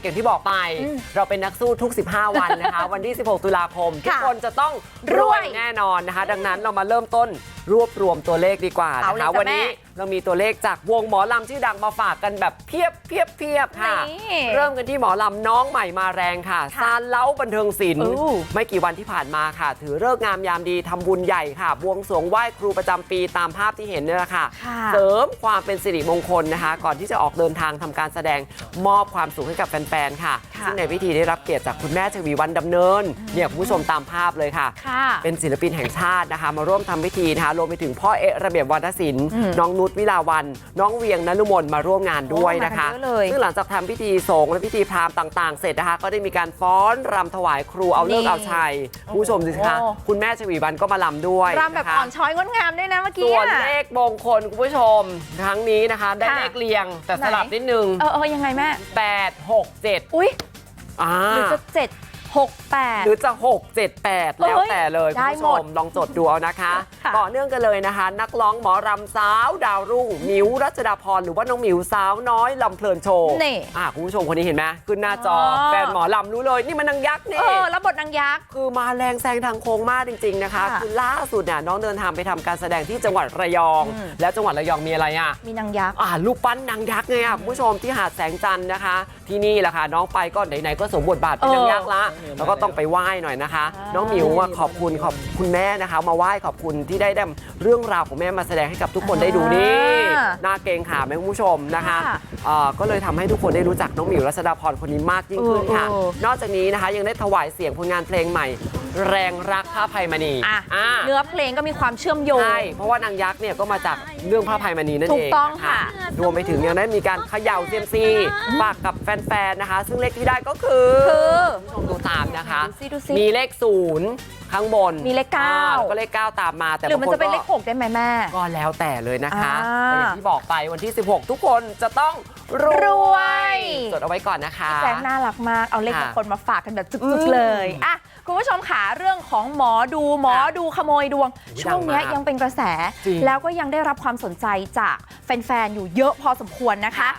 กอย่างที่บอกไปอืมเราเป็นนักสู้ทุก 15 วันนะคะ วันที่ 16 ตุลาคม ทุกค่ะคนจะต้องรรววยยแน่นอนนะคะ ดังนั้นเรามาเริ่มต้นรวบรวมตัวเลขดีกว่าเอานะเลยคะจ้ะวันนี้แม่เรามีตัวเลขจากวงหมอลำชื่อดังมาฝากกันแบบเพียบเพียบเพียบค่ะ นี่เริ่มกันที่หมอลำน้องใหม่มาแรงค่ะค่ะซานเล้าบันเทิงศิลป์อู้ ไม่กี่วันที่ผ่านมาค่ะ ถือเลิกษ์งามยามดีทำบุญใหญ่ค่ะบวงสรวงไหว้ครูประจำปีตามภาพที่เห็นเนี่ยแหละค่ะ ค่ะ เสริมความเป็นสิริมงคลนะคะ ก่อนที่จะออกเดินทางทำการแสดงมอบความสุขให้กับแฟนๆค่ะ ค่ะ ซึ่งในพิธีได้รับเกียรติจากคุณแม่ชวีวันดำเนินเนี่ยคุณผู้ชมตามภาพเลยค่ะ ค่ะ เป็นศิลปินแห่งชาตินะคะ มาร่วมทำพิธีนะคะรวมไปถึงพ่อเอะระเบียบวรรณศิลป์อืมน้องนุชวิลาวัน น้องเวียงนลุมนมาร่วมงานด้วยนะคะโอ้มากันเยอะเลยซึ่งหลังจากทำพิธีสงฆ์และพิธีพราหมณ์ต่างๆ เสร็จนะคะ ก็ได้มีการฟ้อนรำถวายครูเอาเลิกษ์นี่เอาชัยคุณผู้ชมดูสิคะโอ้คุณแม่ชวีวันก็มาลำด้วยรำแบบนะคะอ่อนช้อยงดงามด้วยนะเมื่อกี้ส่วนอะเลขมงคลคุณผู้ชมครั้งนี้นะคะ ได้ค่ะเลขเรียงแต่ไหนสลับนิดนึงเออเออยังไงแม่8 6 7อุ้ยอ่าหรือจะเจ็ด หกแปดหรือจะ 6 7 8 แล้วแต่เลยได้คุณผู้หชมดมลองจดดูเอานะคะค่ะต่อเนื่องกันเลยนะคะ นักร้องหมอรำสาวดาวรุ่งหมิวรัชดาพรหรือว่าน้องหมิวสาวน้อยลำเพลินโชว์นี่อ่าคุณผู้ชมคนนี้เห็นไหมขึ้นหน้าจอออแฟนหมอลำรู้เลยนี่มันนางยักษ์นี่เออแล้วบทนางยักษ์คือมาแรงแซงทางโค้งมากจริง ๆ นะคะค่ะคือล่าสุดเนี่ยน้องเดินทางไปทำการแสดงที่จังหวัดระยองอืมแล้วจังหวัดระยองมีอะไรอะมีนางยักษ์อ่ารูปปั้นนางยักษ์ไงอะคุณผู้ชมที่หาดแสงจันทร์นะคะ ที่นี่แหละค่ะน้องไปก็ไหนๆก็สมบทบาทเป็นเออนางยักษ์ละแล้วก็ต้องไปไหว้หน่อยนะคะอ่าน้องหมิวว่าขอบคุณขอบคุณแม่นะคะ มาไหว้ขอบคุณที่ได้นำเรื่องราวของแม่มาแสดงให้กับทุกคนได้ดูนี่อ่า หน้าเกรงขาไหมคุณผู้ชมนะคะค่ะเอ่อก็เลยทำให้ทุกคนได้รู้จักน้องหมิวรัชดาพรคนนี้มากยิ่งขึ้นค่ะเออเออนอกจากนี้นะคะยังได้ถวายเสียงผลงานเพลงใหม่ แรงรักพระภัยมณีอะอ่าเนื้อเพลงก็มีความเชื่อมโยงใช่เพราะว่านางยักษ์เนี่ยก็มาจากเรื่องพระภัยมณีนั่นถูเอกงต้องนค่ะรวมไปถึงยังได้มีการเขย่าเซียมซีฝากกับแฟนๆนะคะ ซึ่งเลขที่ได้ก็คือคือคุณผู้ชมดูตามนะคะดูสิดูสิมีเลขศูนย์ ข้างบนมีเลขเก้า อ่แล้วก็เลขเก้าตามมาแต่หรือมันบางคจะเป็นเลขก็หกได้ไหมแม่ ก็แล้วแต่เลยนะคะอ่าแต่อย่างที่บอกไปวันที่ 16 ทุกคนจะต้องรรววย ยจดเอาไว้ก่อนนะคะ แจ็คน่ารักมาก เอาเลขมค่ะงคลมาฝากกันแบบอืจุกมๆเลยอะคุณผู้ชมขาเรื่องของหมอดูหมอค่ะดูขโมยดวงช่วงเนี้ยดังมากยังเป็นกระแส จริงแล้วก็ยังได้รับความสนใจจากแฟนๆ อยู่เยอะพอสมควรนะคะ ค่ะ